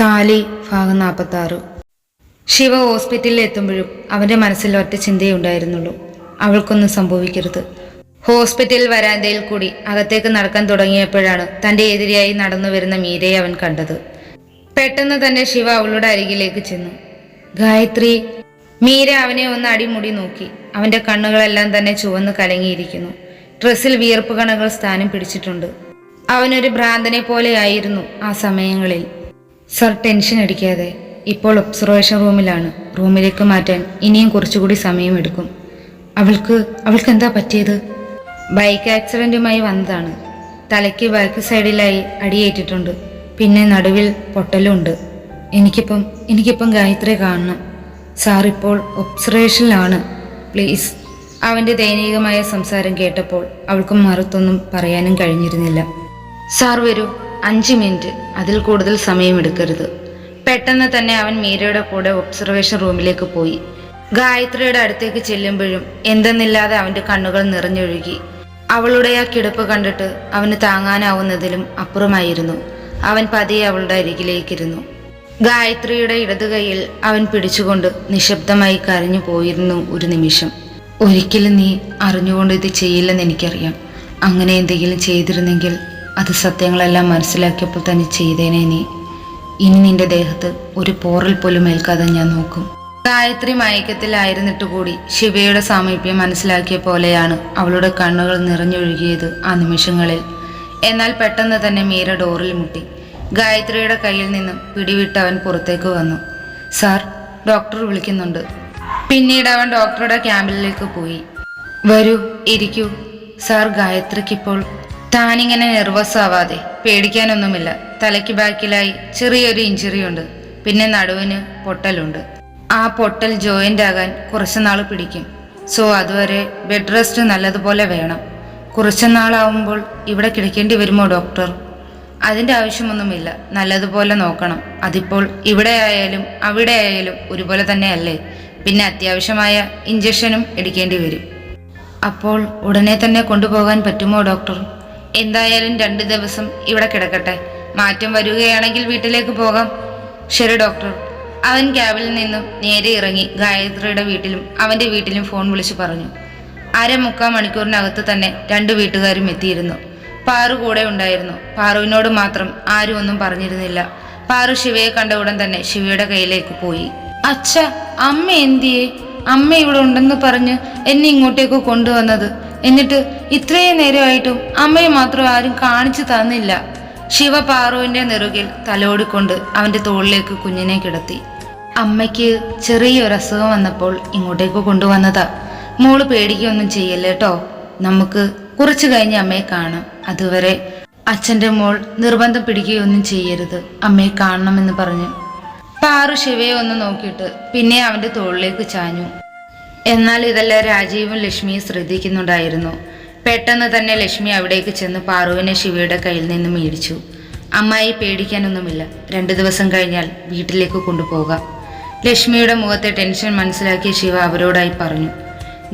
താലി ഭാഗം നാൽപ്പത്തി ആറ് ശിവ ഹോസ്പിറ്റലിൽ എത്തുമ്പോഴും അവന്റെ മനസ്സിൽ ഒറ്റ ചിന്തയേ ഉണ്ടായിരുന്നുള്ളൂ. അവൾക്കൊന്നും സംഭവിക്കരുത്. ഹോസ്പിറ്റൽ വരാന്തയിൽ കൂടി അകത്തേക്ക് നടക്കാൻ തുടങ്ങിയപ്പോഴാണ് തന്റെ എതിരെയായി നടന്നു വരുന്ന മീരയെ അവൻ കണ്ടത്. പെട്ടെന്ന് തന്നെ ശിവ അവളുടെ അരികിലേക്ക് ചെന്നു. ഗായത്രി മീര അവനെ ഒന്ന് അടിമുടി നോക്കി. അവന്റെ കണ്ണുകളെല്ലാം തന്നെ ചുവന്ന് കലങ്ങിയിരിക്കുന്നു. ഡ്രസ്സിൽ വിയർപ്പ് കണകൾ സ്ഥാനം പിടിച്ചിട്ടുണ്ട്. അവനൊരു ഭ്രാന്തനെ പോലെയായിരുന്നു ആ സമയങ്ങളിൽ. സർ ടെൻഷൻ അടിക്കാതെ. ഇപ്പോൾ ഒബ്സർവേഷൻ റൂമിലാണ്. റൂമിലേക്ക് മാറ്റാൻ ഇനിയും കുറച്ചുകൂടി സമയമെടുക്കും അവൾക്ക് അവൾക്ക് എന്താ പറ്റിയത്? ബൈക്ക് ആക്സിഡന്റുമായി വന്നതാണ്. തലയ്ക്ക് ബാക്ക് സൈഡിലായി അടിയേറ്റിട്ടുണ്ട്. പിന്നെ നടുവിൽ പൊട്ടലുണ്ട്. എനിക്കിപ്പം എനിക്കിപ്പം ഗായത്രി കാണണം. സാർ ഇപ്പോൾ ഒബ്സർവേഷനിലാണ്. പ്ലീസ്. അവന്റെ ദയനീയമായ സംസാരം കേട്ടപ്പോൾ അവൾക്ക് മറുത്തൊന്നും പറയാനും കഴിഞ്ഞിരുന്നില്ല. സാർ വരൂ. അഞ്ച് മിനിറ്റ്. അതിൽ കൂടുതൽ സമയം എടുക്കരുത് പെട്ടെന്ന് തന്നെ അവൻ മീരയുടെ കൂടെ ഒബ്സർവേഷൻ റൂമിലേക്ക് പോയി. ഗായത്രിയുടെ അടുത്തേക്ക് ചെല്ലുമ്പോഴും എന്തെന്നില്ലാതെ അവന്റെ കണ്ണുകൾ നിറഞ്ഞൊഴുകി. അവളുടെ ആ കിടപ്പ് കണ്ടിട്ട് അവന് താങ്ങാനാവുന്നതിലും അപ്പുറമായിരുന്നു. അവൻ പതിയെ അവളുടെ അരികിലേക്കിരുന്നു. ഗായത്രിയുടെ ഇടതു കൈയിൽ അവൻ പിടിച്ചുകൊണ്ട് നിശബ്ദമായി കരഞ്ഞു പോയിരുന്നു ഒരു നിമിഷം. ഒരിക്കലും നീ അറിഞ്ഞുകൊണ്ട് ഇത് ചെയ്യില്ലെന്ന് എനിക്കറിയാം. അങ്ങനെ എന്തെങ്കിലും ചെയ്തിരുന്നെങ്കിൽ അത് സത്യങ്ങളെല്ലാം മനസ്സിലാക്കിയപ്പോൾ തന്നെ ചെയ്തേനെ നീ. ഇനി നിന്റെ ദേഹത്ത് ഒരു പോറൽ പോലും ഏൽക്കാതെ ഞാൻ നോക്കും. ഗായത്രി മയക്കത്തിലായിരുന്നിട്ട് കൂടി ശിവയുടെ സാമീപ്യം മനസ്സിലാക്കിയ പോലെയാണ് അവളുടെ കണ്ണുകൾ നിറഞ്ഞൊഴുകിയത് ആ നിമിഷങ്ങളിൽ. എന്നാൽ പെട്ടെന്ന് തന്നെ മീര ഡോറിൽ മുട്ടി. ഗായത്രിയുടെ കയ്യിൽ നിന്ന് പിടിവിട്ട് അവൻ പുറത്തേക്ക് വന്നു. സാർ ഡോക്ടർ വിളിക്കുന്നുണ്ട്. പിന്നീട് അവൻ ഡോക്ടറുടെ ക്യാമ്പിലേക്ക് പോയി. വരൂ ഇരിക്കൂ. സാർ ഗായത്രിക്കിപ്പോൾ താനിങ്ങനെ നെർവസ് ആവാതെ പേടിക്കാനൊന്നുമില്ല. തലയ്ക്ക് ബാക്കിലായി ചെറിയൊരു ഇഞ്ചുറി ഉണ്ട്. പിന്നെ നടുവിന് പൊട്ടലുണ്ട്. ആ പൊട്ടൽ ജോയിന്റ് ആകാൻ കുറച്ച് നാൾ പിടിക്കും. സോ അതുവരെ ബെഡ് റെസ്റ്റ് നല്ലതുപോലെ വേണം. കുറച്ച് നാളാവുമ്പോൾ ഇവിടെ കിടക്കേണ്ടി വരുമോ ഡോക്ടർ അതിന്റെ ആവശ്യമൊന്നുമില്ല. നല്ലതുപോലെ നോക്കണം. അതിപ്പോൾ ഇവിടെ ആയാലും അവിടെ ആയാലും ഒരുപോലെ തന്നെയല്ലേ? പിന്നെ അത്യാവശ്യമായ ഇഞ്ചക്ഷനും എടുക്കേണ്ടി വരും. അപ്പോൾ ഉടനെ തന്നെ കൊണ്ടുപോകാൻ പറ്റുമോ ഡോക്ടർ എന്തായാലും രണ്ട് ദിവസം ഇവിടെ കിടക്കട്ടെ. മാറ്റം വരികയാണെങ്കിൽ വീട്ടിലേക്ക് പോകാം. ശരി ഡോക്ടർ. അവൻ ക്യാബിൽ നിന്നും നേരെ ഇറങ്ങി ഗായത്രിയുടെ വീട്ടിലും അവന്റെ വീട്ടിലും ഫോൺ വിളിച്ചു പറഞ്ഞു. അര മുക്കാൽ മണിക്കൂറിനകത്ത് തന്നെ രണ്ട് വീട്ടുകാരും എത്തിയിരുന്നു. പാറു കൂടെ ഉണ്ടായിരുന്നു. പാറുവിനോട് മാത്രം ആരും ഒന്നും പറഞ്ഞിരുന്നില്ല. പാറു ശിവയെ കണ്ട ഉടൻ തന്നെ ശിവയുടെ കയ്യിലേക്ക് പോയി. അച്ഛ അമ്മ എന്തിയേ? അമ്മ ഇവിടെ ഉണ്ടെന്ന് പറഞ്ഞ് എന്നെ ഇങ്ങോട്ടേക്ക് കൊണ്ടുവന്നത്. എന്നിട്ട് ഇത്രയും നേരമായിട്ടും അമ്മയെ മാത്രം ആരും കാണിച്ചു തന്നില്ല. ശിവ പാറുവിന്റെ നെറുകിൽ തലോടിക്കൊണ്ട് അവന്റെ തോളിലേക്ക് കുഞ്ഞിനെ കിടത്തി. അമ്മയ്ക്ക് ചെറിയൊരു അസുഖം വന്നപ്പോൾ ഇങ്ങോട്ടേക്ക് കൊണ്ടുവന്നതാ. മോൾ പേടിക്കൊന്നും ചെയ്യല്ലേ കേട്ടോ നമുക്ക് കുറച്ചു കഴിഞ്ഞ് അമ്മയെ കാണാം. അതുവരെ അച്ഛന്റെ മോൾ നിർബന്ധം പിടിക്കുകയൊന്നും ചെയ്യരുത്. അമ്മയെ കാണണമെന്ന് പറഞ്ഞു. പാറു ശിവയെ ഒന്ന് നോക്കിയിട്ട് പിന്നെ അവന്റെ തോളിലേക്ക് ചാഞ്ഞു. എന്നാൽ ഇതെല്ലാം രാജീവും ലക്ഷ്മിയും ശ്രദ്ധിക്കുന്നുണ്ടായിരുന്നു. പെട്ടെന്ന് തന്നെ ലക്ഷ്മി അവിടേക്ക് ചെന്ന് പാറുവിനെ ശിവയുടെ കയ്യിൽ നിന്ന് മേടിച്ചു. അമ്മായി പേടിക്കാനൊന്നുമില്ല. രണ്ടു ദിവസം കഴിഞ്ഞാൽ വീട്ടിലേക്ക് കൊണ്ടുപോകാം. ലക്ഷ്മിയുടെ മുഖത്തെ ടെൻഷൻ മനസ്സിലാക്കിയ ശിവ അവരോടായി പറഞ്ഞു.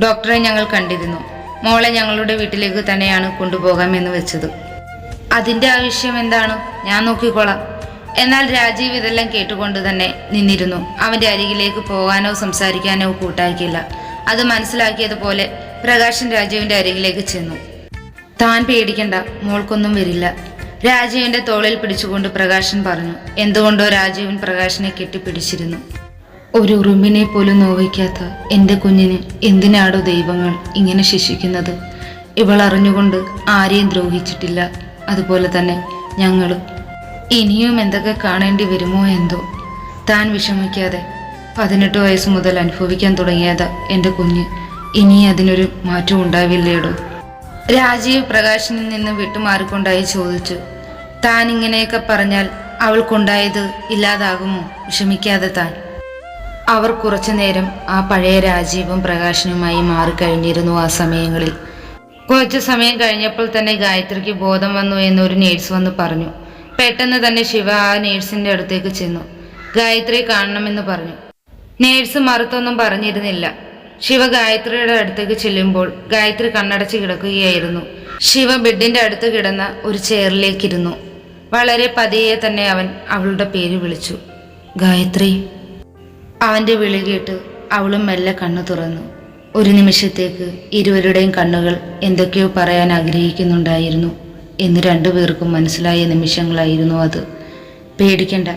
ഡോക്ടറെ ഞങ്ങൾ കണ്ടിരുന്നു. മോളെ ഞങ്ങളുടെ വീട്ടിലേക്ക് തന്നെയാണ് കൊണ്ടുപോകാം എന്ന് വെച്ചത്. അതിന്റെ ആവശ്യം എന്താണ്? ഞാൻ നോക്കിക്കോളാം. എന്നാൽ രാജീവ് ഇതെല്ലാം കേട്ടുകൊണ്ട് തന്നെ നിന്നിരുന്നു. അവന്റെ അരികിലേക്ക് പോകാനോ സംസാരിക്കാനോ കൂട്ടാക്കിയില്ല. അത് മനസ്സിലാക്കിയതുപോലെ പ്രകാശൻ രാജീവിന്റെ അരികിലേക്ക് ചെന്നു. താൻ പേടിക്കണ്ട മോൾക്കൊന്നും വരില്ല. രാജീവിന്റെ തോളിൽ പിടിച്ചുകൊണ്ട് പ്രകാശൻ പറഞ്ഞു എന്തുകൊണ്ടോ രാജീവൻ പ്രകാശനെ കെട്ടിപ്പിടിച്ചിരുന്നു. ഒരു ഉറുമ്പിനെ പോലും നോവിക്കാത്ത എന്റെ കുഞ്ഞിന് എന്തിനാടോ ദൈവങ്ങൾ ഇങ്ങനെ ശിക്ഷിക്കുന്നത്? ഇവൾ അറിഞ്ഞുകൊണ്ട് ആരെയും ദ്രോഹിച്ചിട്ടില്ല. അതുപോലെ തന്നെ ഞങ്ങളും. ഇനിയും എന്തൊക്കെ കാണേണ്ടി വരുമോ എന്തോ. താൻ വിഷമിക്കാതെ പതിനെട്ട് വയസ്സ് മുതൽ അനുഭവിക്കാൻ തുടങ്ങിയത് എന്റെ കുഞ്ഞ്. ഇനി അതിനൊരു മാറ്റം ഉണ്ടാവില്ലേടോ? രാജീവ് പ്രകാശിനിൽ നിന്ന് വിട്ടുമാറിക്കൊണ്ടായി ചോദിച്ചു. താൻ ഇങ്ങനെയൊക്കെ പറഞ്ഞാൽ അവൾക്കുണ്ടായത് ഇല്ലാതാകുമോ? വിഷമിക്കാതെ താൻ. അവർ കുറച്ചു നേരം ആ പഴയ രാജീവും പ്രകാശനുമായി മാറിക്കഴിഞ്ഞിരുന്നു ആ സമയങ്ങളിൽ. കുറച്ച് സമയം കഴിഞ്ഞപ്പോൾ തന്നെ ഗായത്രിക്ക് ബോധം വന്നു എന്നൊരു നേഴ്സ് വന്ന് പറഞ്ഞു. പെട്ടെന്ന് തന്നെ ശിവ ആ നേഴ്സിന്റെ അടുത്തേക്ക് ചെന്നു. ഗായത്രി കാണണമെന്ന് പറഞ്ഞു. നേഴ്സ് മറുത്തൊന്നും പറഞ്ഞിരുന്നില്ല. ശിവ ഗായത്രിയുടെ അടുത്തേക്ക് ചെല്ലുമ്പോൾ ഗായത്രി കണ്ണടച്ച് കിടക്കുകയായിരുന്നു. ശിവ ബെഡിന്റെ അടുത്ത് കിടന്ന ഒരു ചെയറിലേക്കിരുന്നു. വളരെ പതിയെ തന്നെ അവൻ അവളുടെ പേര് വിളിച്ചു. ഗായത്രി. അവന്റെ വിളി കേട്ട് അവളും മെല്ലെ കണ്ണു തുറന്നു. ഒരു നിമിഷത്തേക്ക് ഇരുവരുടെയും കണ്ണുകൾ എന്തൊക്കെയോ പറയാൻ ആഗ്രഹിക്കുന്നുണ്ടായിരുന്നു എന്ന് രണ്ടുപേർക്കും മനസ്സിലായ നിമിഷങ്ങളായിരുന്നു അത്. പേടിക്കണ്ട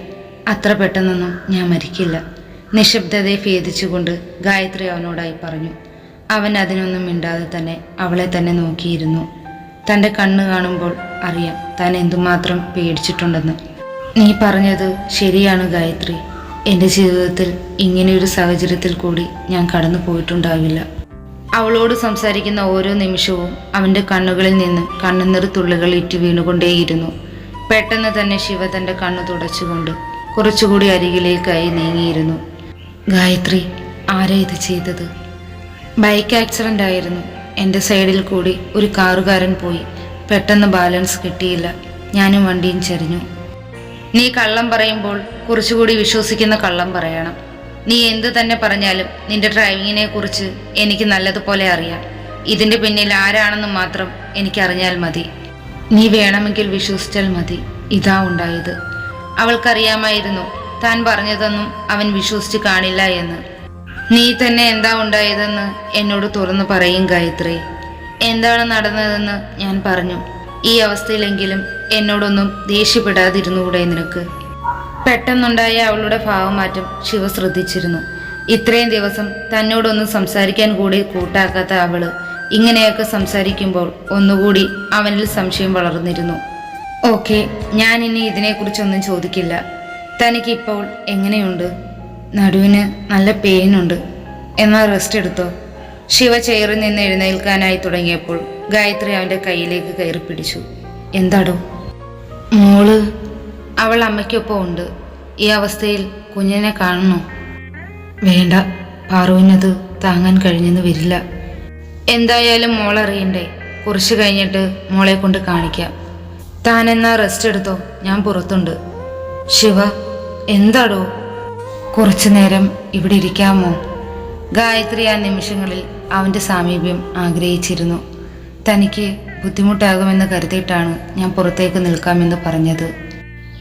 അത്ര പെട്ടെന്നൊന്നും ഞാൻ മരിക്കില്ല. നിശബ്ദതയെ ഭേദിച്ചുകൊണ്ട് ഗായത്രി അവനോടായി പറഞ്ഞു അവൻ അതിനൊന്നും മിണ്ടാതെ തന്നെ അവളെ തന്നെ നോക്കിയിരുന്നു. തന്റെ കണ്ണ് കാണുമ്പോൾ അറിയാം താൻ എന്തുമാത്രം പേടിച്ചിട്ടുണ്ടെന്ന്. നീ പറഞ്ഞത് ശരിയാണ് ഗായത്രി. എന്റെ ജീവിതത്തിൽ ഇങ്ങനെയൊരു സാഹചര്യത്തിൽ കൂടി ഞാൻ കടന്നു പോയിട്ടുണ്ടാവില്ല. അവളോട് സംസാരിക്കുന്ന ഓരോ നിമിഷവും അവന്റെ കണ്ണുകളിൽ നിന്ന് കണ്ണുനീർ തുള്ളികൾ ഇറ്റു വീണുകൊണ്ടേയിരുന്നു. പെട്ടെന്ന് തന്നെ ശിവ തന്റെ കണ്ണു തുടച്ചുകൊണ്ട് കുറച്ചുകൂടി അരികിലേക്കായി നീങ്ങിയിരുന്നു. ഗായത്രി ആരാ ഇത് ചെയ്തത്? ബൈക്ക് ആക്സിഡന്റ് ആയിരുന്നു. എന്റെ സൈഡിൽ കൂടി ഒരു കാറുകാരൻ പോയി. പെട്ടെന്ന് ബാലൻസ് കിട്ടിയില്ല. ഞാനും വണ്ടിയും ചെരിഞ്ഞു. നീ കള്ളം പറയുമ്പോൾ കുറച്ചുകൂടി വിശ്വസിക്കുന്ന കള്ളം പറയണം. നീ എന്ത് തന്നെ പറഞ്ഞാലും നിന്റെ ഡ്രൈവിങ്ങിനെ കുറിച്ച് എനിക്ക് നല്ലതുപോലെ അറിയാം. ഇതിന്റെ പിന്നിൽ ആരാണെന്ന് മാത്രം എനിക്കറിഞ്ഞാൽ മതി. നീ വേണമെങ്കിൽ വിശ്വസിച്ചാൽ മതി. ഇതാ ഉണ്ടായത്. അവൾക്കറിയാമായിരുന്നു താൻ പറഞ്ഞതൊന്നും അവൻ വിശ്വസിച്ച് കാണില്ല എന്ന്. നീ തന്നെ എന്താ ഉണ്ടായതെന്ന് എന്നോട് തുറന്നു പറയും ഗായത്രി. എന്താണ് നടന്നതെന്ന് ഞാൻ പറഞ്ഞു. ഈ അവസ്ഥയിലെങ്കിലും എന്നോടൊന്നും ദേഷ്യപ്പെടാതിരുന്നുകൂടെ നിനക്ക്. പെട്ടെന്നുണ്ടായ അവളുടെ ഭാവമാറ്റം ശിവ ശ്രദ്ധിച്ചിരുന്നു. ഇത്രയും ദിവസം തന്നോടൊന്നും സംസാരിക്കാൻ കൂടി കൂട്ടാക്കാത്ത അവൾ ഇങ്ങനെയൊക്കെ സംസാരിക്കുമ്പോൾ ഒന്നുകൂടി അവനിൽ സംശയം വളർന്നിരുന്നു. ഓക്കെ ഞാൻ ഇനി ഇതിനെക്കുറിച്ചൊന്നും ചോദിക്കില്ല. തനിക്കിപ്പോൾ എങ്ങനെയുണ്ട്? നടുവിന് നല്ല പെയിനുണ്ട്. എന്നാൽ റെസ്റ്റ് എടുത്തോ? ശിവ ചെയറിൽ നിന്ന് എഴുന്നേൽക്കാനായി തുടങ്ങിയപ്പോൾ ഗായത്രി അവന്റെ കയ്യിലേക്ക് കയറി പിടിച്ചു. എന്താടോ? മോൾ അവൾ അമ്മയ്ക്കൊപ്പം ഉണ്ട്. ഈ അവസ്ഥയിൽ കുഞ്ഞിനെ കാണണോ? വേണ്ട. പാറുവിനത് താങ്ങാൻ കഴിഞ്ഞെന്ന് വരില്ല. എന്തായാലും മോളറിയണ്ടേ കുറച്ച് കഴിഞ്ഞിട്ട് മോളെ കൊണ്ട് കാണിക്കാം. താനെന്നാ റെസ്റ്റ് എടുത്തോ? ഞാൻ പുറത്തുണ്ട്. ശിവ എന്താടോ? കുറച്ചു നേരം ഇവിടെ ഇരിക്കാമോ? ഗായത്രി ആ നിമിഷങ്ങളിൽ അവന്റെ സാമീപ്യം ആഗ്രഹിച്ചിരുന്നു. തനിക്ക് ബുദ്ധിമുട്ടാകുമെന്ന് കരുതിയിട്ടാണ് ഞാൻ പുറത്തേക്ക് നിൽക്കാമെന്ന് പറഞ്ഞത്.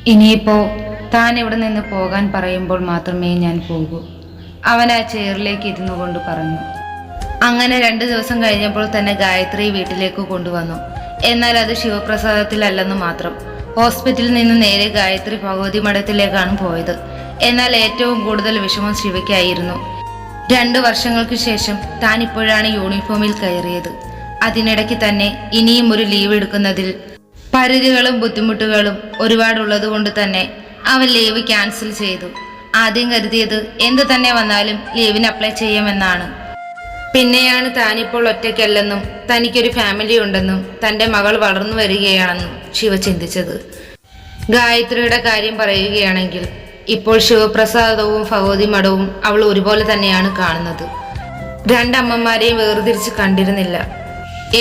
ഇനിയിപ്പോൾ താൻ ഇവിടെ നിന്ന് പോകാൻ പറയുമ്പോൾ മാത്രമേ ഞാൻ പോകൂ. അവൻ ആ ചെയറിലേക്ക് ഇരുന്നു കൊണ്ട് പറഞ്ഞു. അങ്ങനെ രണ്ട് ദിവസം കഴിഞ്ഞപ്പോൾ തന്നെ ഗായത്രി വീട്ടിലേക്ക് കൊണ്ടുവന്നു. എന്നാൽ അത് ശിവപ്രസാദത്തിലല്ലെന്ന് മാത്രം. ഹോസ്പിറ്റലിൽ നിന്ന് നേരെ ഗായത്രി ഭഗവതി മഠത്തിലേക്കാണ് പോയത്. എന്നാൽ ഏറ്റവും കൂടുതൽ വിഷമം ശിവയ്ക്കായിരുന്നു. രണ്ടു വർഷങ്ങൾക്ക് ശേഷം താൻ ഇപ്പോഴാണ് യൂണിഫോമിൽ കയറിയത്. അതിനിടയ്ക്ക് തന്നെ ഇനിയും ഒരു ലീവ് എടുക്കുന്നതിൽ പരിധികളും ബുദ്ധിമുട്ടുകളും ഒരുപാടുള്ളത് കൊണ്ട് തന്നെ അവൻ ലീവ് ക്യാൻസൽ ചെയ്തു. ആദ്യം കരുതിയത് എന്ത് തന്നെ വന്നാലും ലീവിന് അപ്ലൈ ചെയ്യാമെന്നാണ്. പിന്നെയാണ് താനിപ്പോൾ ഒറ്റയ്ക്കല്ലെന്നും തനിക്കൊരു ഫാമിലി ഉണ്ടെന്നും തന്റെ മകൾ വളർന്നു വരികയാണെന്നും ശിവ ചിന്തിച്ചത്. ഗായത്രിയുടെ കാര്യം പറയുകയാണെങ്കിൽ ഇപ്പോൾ ശിവപ്രസാദവും ഭഗവതി മഠവും അവൾ ഒരുപോലെ തന്നെയാണ് കാണുന്നത്. രണ്ടമ്മമാരെയും വേർതിരിച്ച് കണ്ടിരുന്നില്ല.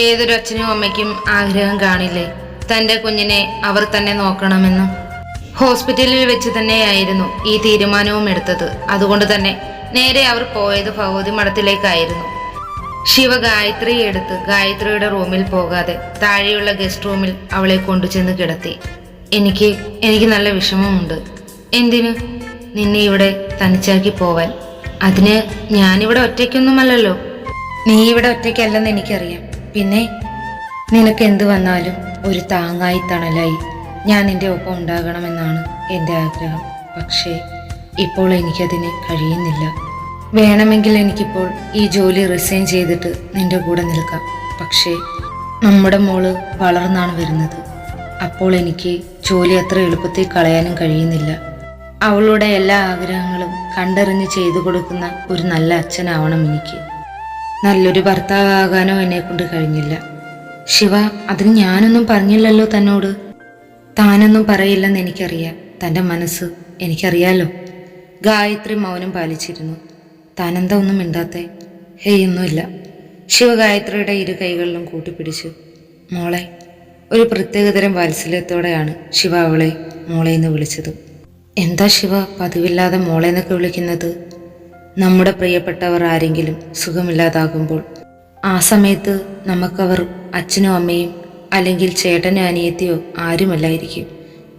ഏതൊരു അച്ഛനും അമ്മയ്ക്കും ആഗ്രഹം കാണില്ലേ തന്റെ കുഞ്ഞിനെ അവർ തന്നെ നോക്കണമെന്ന്. ഹോസ്പിറ്റലിൽ വെച്ച് തന്നെയായിരുന്നു ഈ തീരുമാനവും എടുത്തത്. അതുകൊണ്ട് തന്നെ നേരെ അവർ പോയത് ഭഗവതി മഠത്തിലേക്കായിരുന്നു. ശിവ ഗായത്രിയെ എടുത്ത് ഗായത്രിയുടെ റൂമിൽ പോകാതെ താഴെയുള്ള ഗസ്റ്റ് റൂമിൽ അവളെ കൊണ്ടുചെന്ന് കിടത്തി. എനിക്ക് എനിക്ക് നല്ല വിഷമമുണ്ട്. എന്തിനു? നിന്നെ ഇവിടെ തനിച്ചാക്കി പോവാൻ. അതിന് ഞാനിവിടെ ഒറ്റയ്ക്കൊന്നുമല്ലല്ലോ. നീ ഇവിടെ ഒറ്റയ്ക്കല്ലെന്ന് എനിക്കറിയാം. പിന്നെ നിനക്ക് എന്ത് വന്നാലും ഒരു താങ്ങായി തണലായി. ഞാൻ നിന്റെ ഒപ്പം ഉണ്ടാകണമെന്നാണ് എന്റെ ആഗ്രഹം. പക്ഷേ ഇപ്പോൾ എനിക്കതിന് കഴിയുന്നില്ല. വേണമെങ്കിൽ എനിക്കിപ്പോൾ ഈ ജോലി റിസൈൻ ചെയ്തിട്ട് നിന്റെ കൂടെ നിൽക്കാം. പക്ഷേ നമ്മുടെ മോൾ വളർന്നാണ് വരുന്നത്. അപ്പോൾ എനിക്ക് ജോലി അത്ര എളുപ്പത്തിൽ കളയാനും കഴിയുന്നില്ല. അവളുടെ എല്ലാ ആഗ്രഹങ്ങളും കണ്ടറിഞ്ഞ് ചെയ്തു കൊടുക്കുന്ന ഒരു നല്ല അച്ഛനാവണം എനിക്ക്. നല്ലൊരു ഭർത്താവാകാനോ എന്നെ കൊണ്ട് കഴിഞ്ഞില്ല. ശിവ അതിന് ഞാനൊന്നും പറഞ്ഞില്ലല്ലോ തന്നോട്. താനൊന്നും പറയില്ലെന്ന് എനിക്കറിയാം. തന്റെ മനസ്സ് എനിക്കറിയാലോ. ഗായത്രി മൗനം പാലിച്ചിരുന്നു. താനെന്താ ഒന്നും മിണ്ടാത്തെ? ഹേയ് ഒന്നുമില്ല. ശിവഗായത്രിയുടെ ഇരു കൈകളിലും കൂട്ടിപ്പിടിച്ചു മോളെ ഒരു പ്രത്യേകതരം വാത്സല്യത്തോടെയാണ് ശിവ അവളെ മോളെ എന്ന് വിളിച്ചത്. എന്താ ശിവ പതിവില്ലാതെ മോളെ എന്നൊക്കെ വിളിക്കുന്നത്? നമ്മുടെ പ്രിയപ്പെട്ടവർ ആരെങ്കിലും സുഖമില്ലാതാകുമ്പോൾ ആ സമയത്ത് നമുക്കവർ അച്ഛനും അമ്മയും അല്ലെങ്കിൽ ചേട്ടനോ അനിയത്തിയോ ആരുമല്ലായിരിക്കും.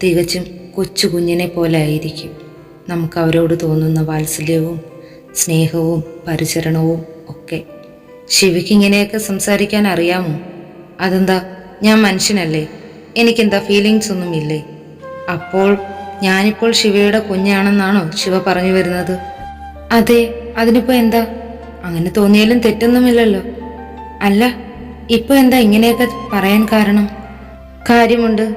തികച്ചും കൊച്ചു കുഞ്ഞിനെ പോലെ ആയിരിക്കും. നമുക്ക് അവരോട് തോന്നുന്ന വാത്സല്യവും സ്നേഹവും പരിചരണവും ഒക്കെ. ശിവയ്ക്ക് ഇങ്ങനെയൊക്കെ സംസാരിക്കാൻ അറിയാമോ? അതെന്താ? ഞാൻ മനുഷ്യനല്ലേ? എനിക്കെന്താ ഫീലിങ്സ് ഒന്നും ഇല്ലേ? അപ്പോൾ ഞാനിപ്പോൾ ശിവയുടെ കുഞ്ഞാണെന്നാണോ ശിവ പറഞ്ഞു വരുന്നത്? അതെ അതിനിപ്പോ എന്താ? അങ്ങനെ തോന്നിയാലും തെറ്റൊന്നുമില്ലല്ലോ. അല്ല ഇപ്പൊ എന്താ ഇങ്ങനെയൊക്കെ പറയാൻ കാരണം? കാര്യമുണ്ട്.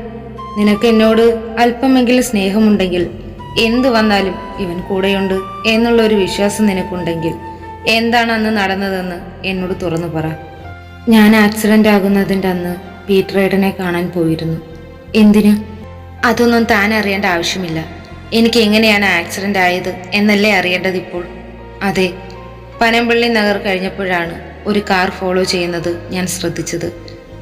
നിനക്ക് എന്നോട് അല്പമെങ്കിലും സ്നേഹമുണ്ടെങ്കിൽ എന്തു വന്നാലും ഇവൻ കൂടെയുണ്ട് എന്നുള്ള ഒരു വിശ്വാസം നിനക്കുണ്ടെങ്കിൽ എന്താണ് അന്ന് നടന്നതെന്ന് എന്നോട് തുറന്നു പറ. ഞാൻ ആക്സിഡന്റ് ആകുന്നതിന്റെ അന്ന് പീറ്റർ ഏട്ടനെ കാണാൻ പോയിരുന്നു. എന്തിന്? അതൊന്നും താൻ അറിയേണ്ട ആവശ്യമില്ല. എനിക്ക് എങ്ങനെയാണ് ആക്സിഡന്റ് ആയത് എന്നല്ലേ അറിയേണ്ടത് ഇപ്പോൾ അതെ പനമ്പള്ളി നഗർ കഴിഞ്ഞപ്പോഴാണ് ഒരു കാർ ഫോളോ ചെയ്യുന്നത് ഞാൻ ശ്രദ്ധിച്ചത്.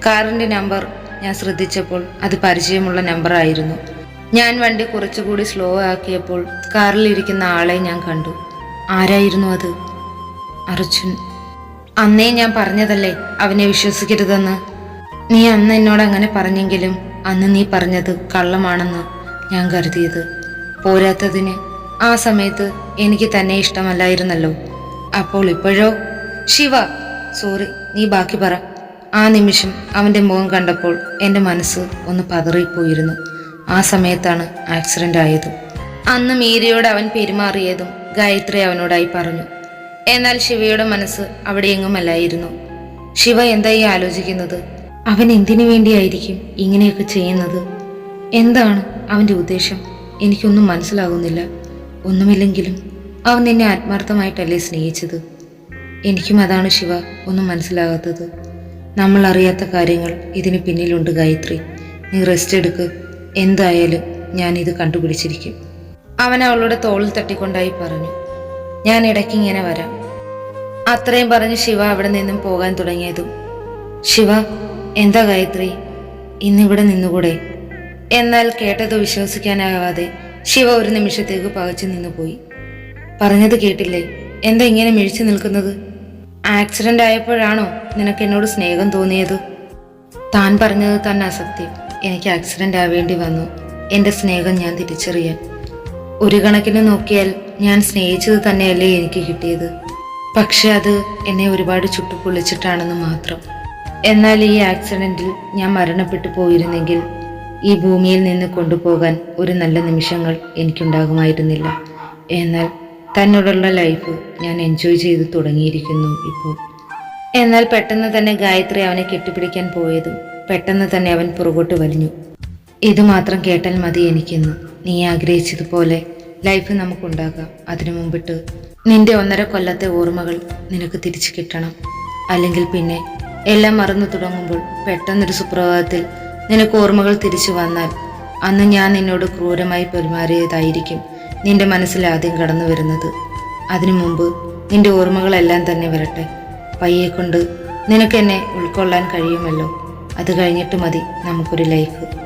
കാറിന്റെ നമ്പർ ഞാൻ ശ്രദ്ധിച്ചപ്പോൾ അത് പരിചയമുള്ള നമ്പർ ആയിരുന്നു. ഞാൻ വണ്ടി കുറച്ചുകൂടി സ്ലോ ആക്കിയപ്പോൾ കാറിലിരിക്കുന്ന ആളെ ഞാൻ കണ്ടു. ആരായിരുന്നു അത്? അർജുൻ. അന്നേ ഞാൻ പറഞ്ഞതല്ലേ അവനെ വിശ്വസിക്കരുതെന്ന്? നീ അന്ന് എന്നോട് അങ്ങനെ പറഞ്ഞെങ്കിലും അന്ന് നീ പറഞ്ഞത് കള്ളമാണെന്ന് ഞാൻ കരുതിയത്. പോരാത്തതിന് ആ സമയത്ത് എനിക്ക് തന്നെ ഇഷ്ടമല്ലായിരുന്നല്ലോ. അപ്പോൾ ഇപ്പോഴോ? ശിവ സോറി നീ ബാക്കി പറ. ആ നിമിഷം അവന്റെ മുഖം കണ്ടപ്പോൾ എന്റെ മനസ്സ് ഒന്ന് പതറിപ്പോയിരുന്നു. ആ സമയത്താണ് ആക്സിഡന്റ് ആയത്. അന്ന് മീരയോട് അവൻ പെരുമാറിയതും ഗായത്രി അവനോടായി പറഞ്ഞു. എന്നാൽ ശിവയുടെ മനസ്സ് അവിടെ എങ്ങുമല്ലായിരുന്നു ശിവ എന്തായി ആലോചിക്കുന്നത്? അവൻ എന്തിനു വേണ്ടിയായിരിക്കും ഇങ്ങനെയൊക്കെ ചെയ്യുന്നത്? എന്താണ് അവന്റെ ഉദ്ദേശം? എനിക്കൊന്നും മനസ്സിലാകുന്നില്ല. ഒന്നുമില്ലെങ്കിലും അവൻ നിന്നെ ആത്മാർത്ഥമായിട്ടല്ലേ സ്നേഹിച്ചത്? എനിക്കും അതാണ് ശിവ ഒന്നും മനസ്സിലാകാത്തത്. നമ്മൾ അറിയാത്ത കാര്യങ്ങൾ ഇതിന് പിന്നിലുണ്ട് ഗായത്രി. നീ റെസ്റ്റ് എടുക്ക്. എന്തായാലും ഞാൻ ഇത് കണ്ടുപിടിച്ചിരിക്കും. അവൻ അവളുടെ തോളിൽ തട്ടിക്കൊണ്ടായി പറഞ്ഞു ഞാൻ ഇടയ്ക്ക് ഇങ്ങനെ വരാം. അത്രയും പറഞ്ഞ് ശിവ അവിടെ നിന്നും പോകാൻ തുടങ്ങിയതും ശിവ എന്താ ഗായത്രി? ഇന്നിവിടെ നിന്നുകൂടെ? എന്നാൽ കേട്ടത് വിശ്വസിക്കാനാകാതെ ശിവ ഒരു നിമിഷത്തേക്ക് പകച്ചു നിന്നുപോയി പറഞ്ഞത് കേട്ടില്ലേ? എന്താ ഇങ്ങനെ മിഴിച്ചു നിൽക്കുന്നത്? ആക്സിഡന്റ് ആയപ്പോഴാണോ നിനക്ക് എന്നോട് സ്നേഹം തോന്നിയത്? താൻ പറഞ്ഞത് തന്നെ അസത്യം. എനിക്ക് ആക്സിഡന്റ് ആവേണ്ടി വന്നു. എന്റെ സ്നേഹം ഞാൻ തിരിച്ചറിയാൻ. ഒരു കണക്കിന് നോക്കിയാൽ ഞാൻ സ്നേഹിച്ചത് തന്നെയല്ലേ എനിക്ക് കിട്ടിയത്. പക്ഷെ അത് എന്നെ ഒരുപാട് ചുട്ടുപൊള്ളിച്ചിട്ടാണെന്ന് മാത്രം. എന്നാൽ ഈ ആക്സിഡന്റിൽ ഞാൻ മരണപ്പെട്ടു പോയിരുന്നെങ്കിൽ ഈ ഭൂമിയിൽ നിന്ന് കൊണ്ടുപോകാൻ ഒരു നല്ല നിമിഷങ്ങൾ എനിക്കുണ്ടാകുമായിരുന്നില്ല. എന്നാൽ തന്നോടുള്ള ലൈഫ് ഞാൻ എൻജോയ് ചെയ്ത് തുടങ്ങിയിരിക്കുന്നു ഇപ്പോൾ. എന്നാൽ പെട്ടെന്ന് തന്നെ ഗായത്രി അവനെ കെട്ടിപ്പിടിക്കാൻ പോയതും പെട്ടെന്ന് തന്നെ അവൻ പുറകോട്ട് വലിഞ്ഞു. ഇത് മാത്രം കേട്ടാൽ മതി എനിക്കിന്ന്. നീ ആഗ്രഹിച്ചതുപോലെ ലൈഫ് നമുക്കുണ്ടാകാം. അതിനു മുമ്പിട്ട് നിന്റെ ഒന്നര കൊല്ലത്തെ ഓർമ്മകൾ നിനക്ക് തിരിച്ചു കിട്ടണം. അല്ലെങ്കിൽ പിന്നെ എല്ലാം മറന്നു തുടങ്ങുമ്പോൾ പെട്ടെന്നൊരു സുപ്രഭാതത്തിൽ നിനക്ക് ഓർമ്മകൾ തിരിച്ചു വന്നാൽ അന്ന് ഞാൻ നിന്നോട് ക്രൂരമായി പെരുമാറിയതായിരിക്കും നിന്റെ മനസ്സിൽ ആദ്യം കടന്നു വരുന്നത്. അതിനു മുമ്പ് നിന്റെ ഓർമ്മകളെല്ലാം തന്നെ വരട്ടെ. പയ്യെ കൊണ്ട് നിനക്കെന്നെ ഉൾക്കൊള്ളാൻ കഴിയുമല്ലോ. അത് കഴിഞ്ഞിട്ട് മതി നമുക്കൊരു ലൈഫ്.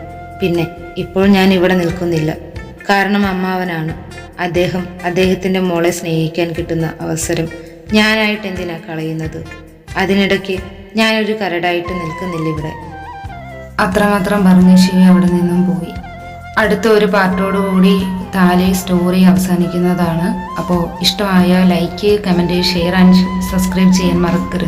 പിന്നെ ഇപ്പോൾ ഞാൻ ഇവിടെ നിൽക്കുന്നില്ല. കാരണം അമ്മാവനാണ്. അദ്ദേഹം അദ്ദേഹത്തിന്റെ മോളെ സ്നേഹിക്കാൻ കിട്ടുന്ന അവസരം ഞാനായിട്ട് എന്തിനാ കളയുന്നത്? അതിനിടയ്ക്ക് ഞാനൊരു കരടായിട്ട് നിൽക്കുന്നില്ല ഇവിടെ. അത്രമാത്രം പറഞ്ഞ് ശിവ അവിടെ നിന്നും പോയി. അടുത്ത ഒരു പാർട്ടോടുകൂടി താലി സ്റ്റോറി അവസാനിക്കുന്നതാണ്. അപ്പോൾ ഇഷ്ടമായ like comment share and subscribe ചെയ്യാൻ മറക്കരുത്.